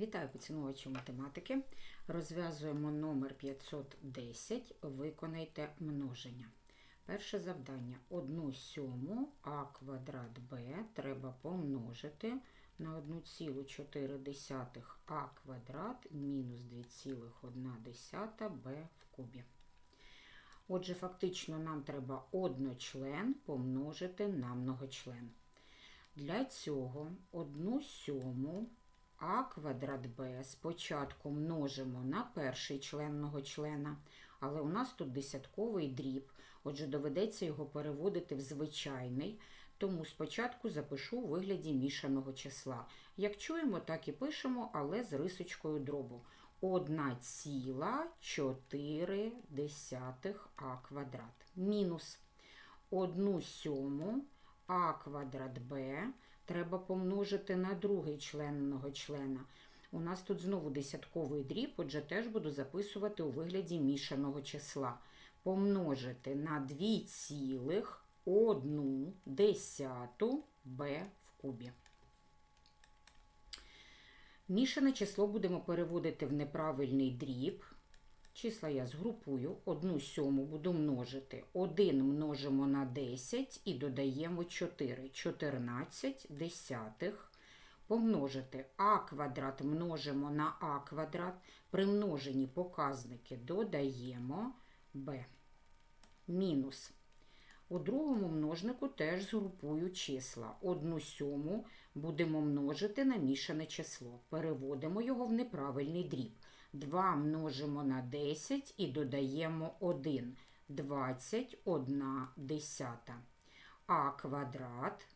Вітаю поціновувачі математики. Розв'язуємо номер 510. Виконайте множення. Перше завдання. 1 сьому а квадрат b треба помножити на 1,4 а квадрат мінус 2,1 b в кубі. Отже, фактично нам треба одночлен помножити на многочлен. Для цього 1 сьому а квадрат b спочатку множимо на перший член многочлена, але у нас тут десятковий дріб, отже, доведеться його переводити в звичайний, тому спочатку запишу у вигляді мішаного числа. Як чуємо, так і пишемо, але з рисочкою дробу. 1,4 а квадрат мінус 1 сьому а квадрат b треба помножити на другий член многочлена. У нас тут знову десятковий дріб, отже, теж буду записувати у вигляді мішаного числа. Помножити на 2,1 десяту b в кубі. Мішане число будемо переводити в неправильний дріб. Числа я згрупую, одну сьому буду множити. 1 множимо на 10 і додаємо 4. 14 десятих. Помножити а квадрат множимо на а квадрат. При множенні показники додаємо b. Мінус. У другому множнику теж згрупую числа. Одну сьому будемо множити на мішане число. Переводимо його в неправильний дріб. 2 множимо на 10 і додаємо 1. 21 десята. А квадрат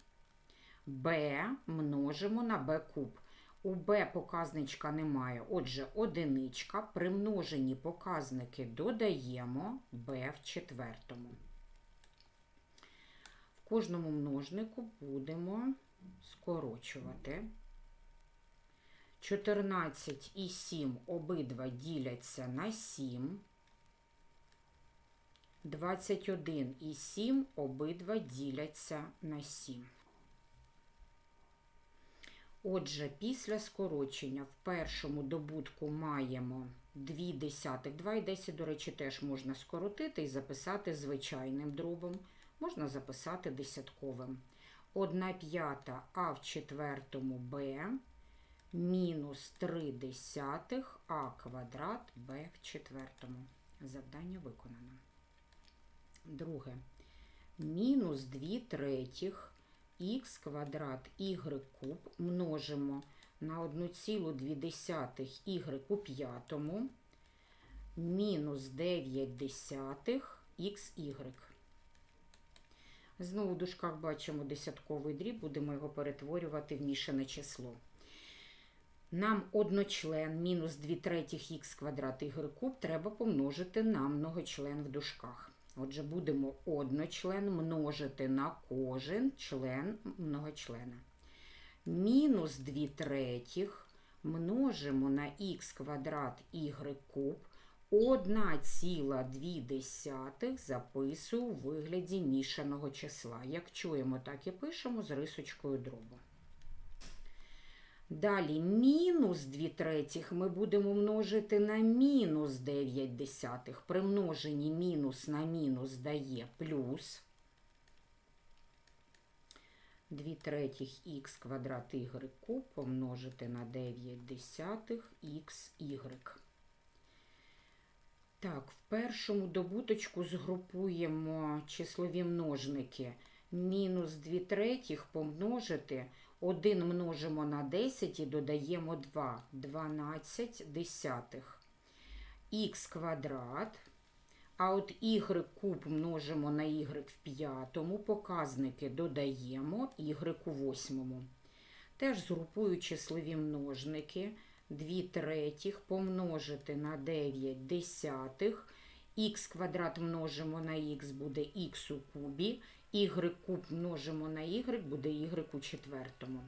b множимо на b куб. У b показничка немає, отже, одиничка. При множенні показники додаємо b в четвертому. В кожному множнику будемо скорочувати. 14 і 7 обидва діляться на 7. 21 і 7 обидва діляться на 7. Отже, після скорочення в першому добутку маємо 2 десятих. 2 і 10, до речі, теж можна скоротити і записати звичайним дробом. Можна записати десятковим. 1 п'ята а в четвертому b мінус 3 десятих а квадрат b в четвертому. Завдання виконано. Друге. Мінус 2 третіх х квадрат y куб множимо на 1,2 y у п'ятому мінус 9 десятих xy. Знову в дужках бачимо десятковий дріб, будемо його перетворювати в мішане число. Нам одночлен мінус 2 третіх х квадрат y куб треба помножити на многочлен в дужках. Отже, будемо одночлен множити на кожен член многочлена. Мінус 2 третіх множимо на х квадрат y куб. 1,2 записую у вигляді мішаного числа. Як чуємо, так і пишемо з рисочкою дробу. Далі мінус 2 третіх ми будемо множити на мінус 9 десятих. При множенні мінус на мінус дає плюс 2 третіх х квадрат y куб помножити на 9 десятих xy. Так, в першому добуточку згрупуємо числові множники. Мінус 2 третіх помножити 1 множимо на 10 і додаємо 2, 12 десятих. Х квадрат. А от y куб множимо на y в п'ятому, показники додаємо y у восьмому. Теж згрупую числові множники. 2 третіх помножити на 9 десятих. Х квадрат множимо на х буде х у кубі, y куб множимо на y буде y у четвертому.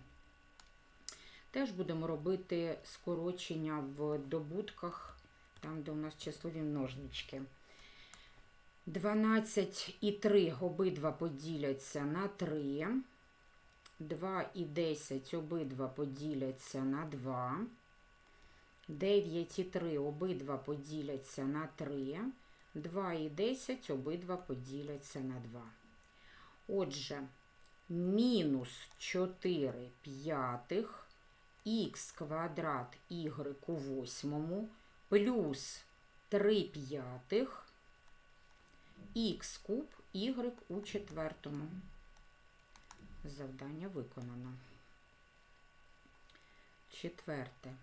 Теж будемо робити скорочення в добутках, там, де у нас числові множнички. 12 і 3 обидва поділяться на 3. 2 і 10 обидва поділяться на 2. 9 і 3 обидва поділяться на 3. 2 і 10 обидва поділяться на 2. Отже, мінус 4 п'ятих х квадрат y у восьмому плюс 3 п'ятих х куб y у четвертому. Завдання виконано. Четверте.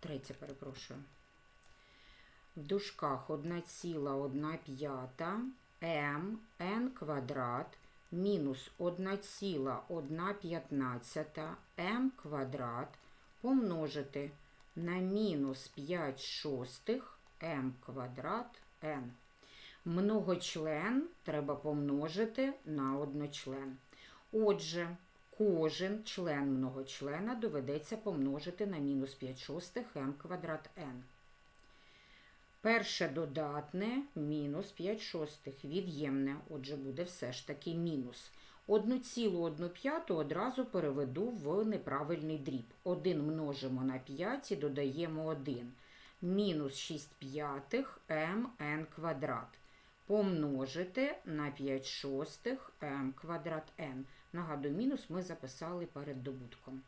Третє, перепрошую. В дужках 1,1 п'ята м n квадрат мінус 1,1 п'ятнадцята м квадрат помножити на мінус 5 шостих м квадрат n. Многочлен треба помножити на одночлен. Отже, кожен член многочлена доведеться помножити на мінус 5 шостих м квадрат n. Перше додатне мінус 5 шостих, від'ємне, отже, буде все ж таки мінус. Одну цілу одну п'яту одразу переведу в неправильний дріб. 1 множимо на 5 і додаємо 1. Мінус 6 п'ятих mn квадрат. Помножити на 5 шостих m квадрат n. Нагадую, мінус ми записали перед добутком.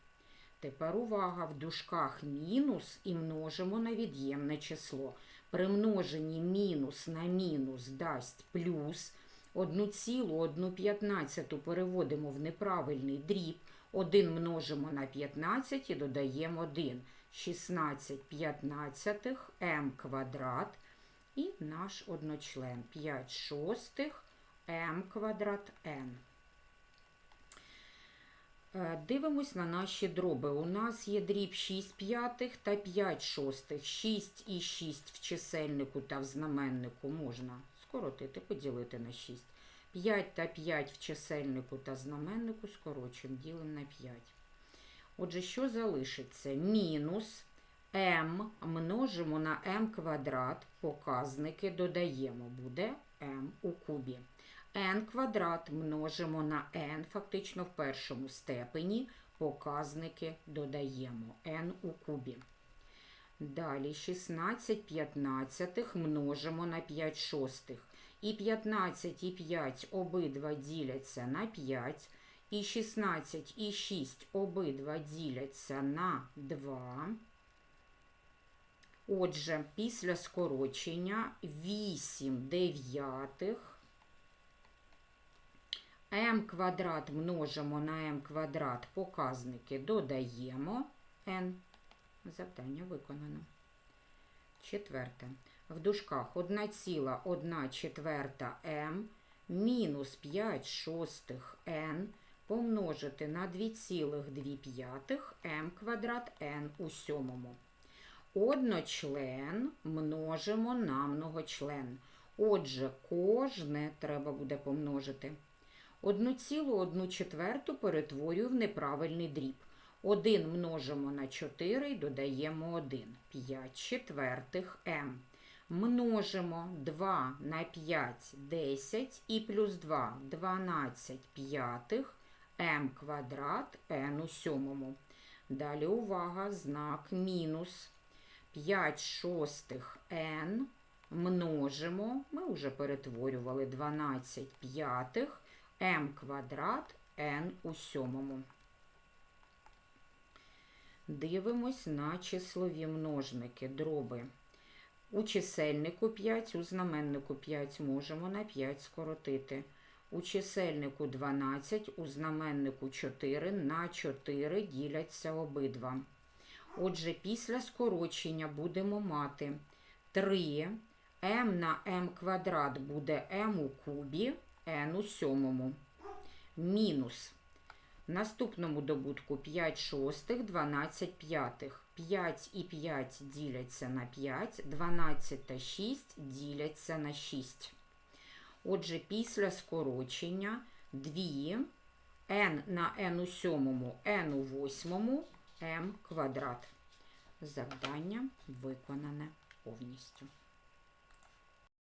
Тепер увага, в дужках мінус і множимо на від'ємне число. При множенні мінус на мінус дасть плюс. 1,1 переводимо в неправильний дріб. 1 множимо на 15 і додаємо 1. 16 п'ятнадцятих м квадрат і наш одночлен 5 шостих м квадрат n. Е, Дивимось на наші дроби. У нас є дріб 6 п'ятих та 5 шостих. 6 і 6 в чисельнику та в знаменнику можна скоротити, поділити на 6. 5 та 5 в чисельнику та знаменнику скорочуємо, ділимо на 5. Отже, що залишиться? Мінус m множимо на m квадрат, показники додаємо, буде m у кубі n квадрат множимо на n, фактично в першому степені показники додаємо n у кубі. Далі 16 п'ятнадцятих множимо на 5 шостих. І 15 і 5 обидва діляться на 5. І 16 і 6 обидва діляться на 2. Отже, після скорочення 8 дев'ятих m квадрат множимо на m квадрат, показники додаємо n. Завдання виконано. Четверте. В дужках 1,1 четверта m мінус 5 шостих n помножити на 2,2 m квадрат n у сьомому. Одночлен множимо на многочлен. Отже, кожне треба буде помножити. Одну цілу одну четверту перетворюю в неправильний дріб. 1 множимо на 4 і додаємо 1. 5 четвертих m. Множимо 2 на 5 10 і плюс 2 12 п'ятих m квадрат n у сьомому. Далі увага, знак мінус 5 шостих n множимо, ми вже перетворювали 12 п'ятих m квадрат n у сьомому. Дивимось на числові множники, дроби. У чисельнику 5, у знаменнику 5 можемо на 5 скоротити. У чисельнику 12, у знаменнику 4 на 4 діляться обидва. Отже, після скорочення будемо мати 3 m на m квадрат буде m у кубі n у сьомому. Мінус. В наступному добутку 5 шостих, 12 п'ятих. 5 і 5 діляться на 5, 12 та 6 діляться на 6. Отже, після скорочення 2 n на n у сьомому, n у восьмому, m квадрат. Завдання виконане повністю.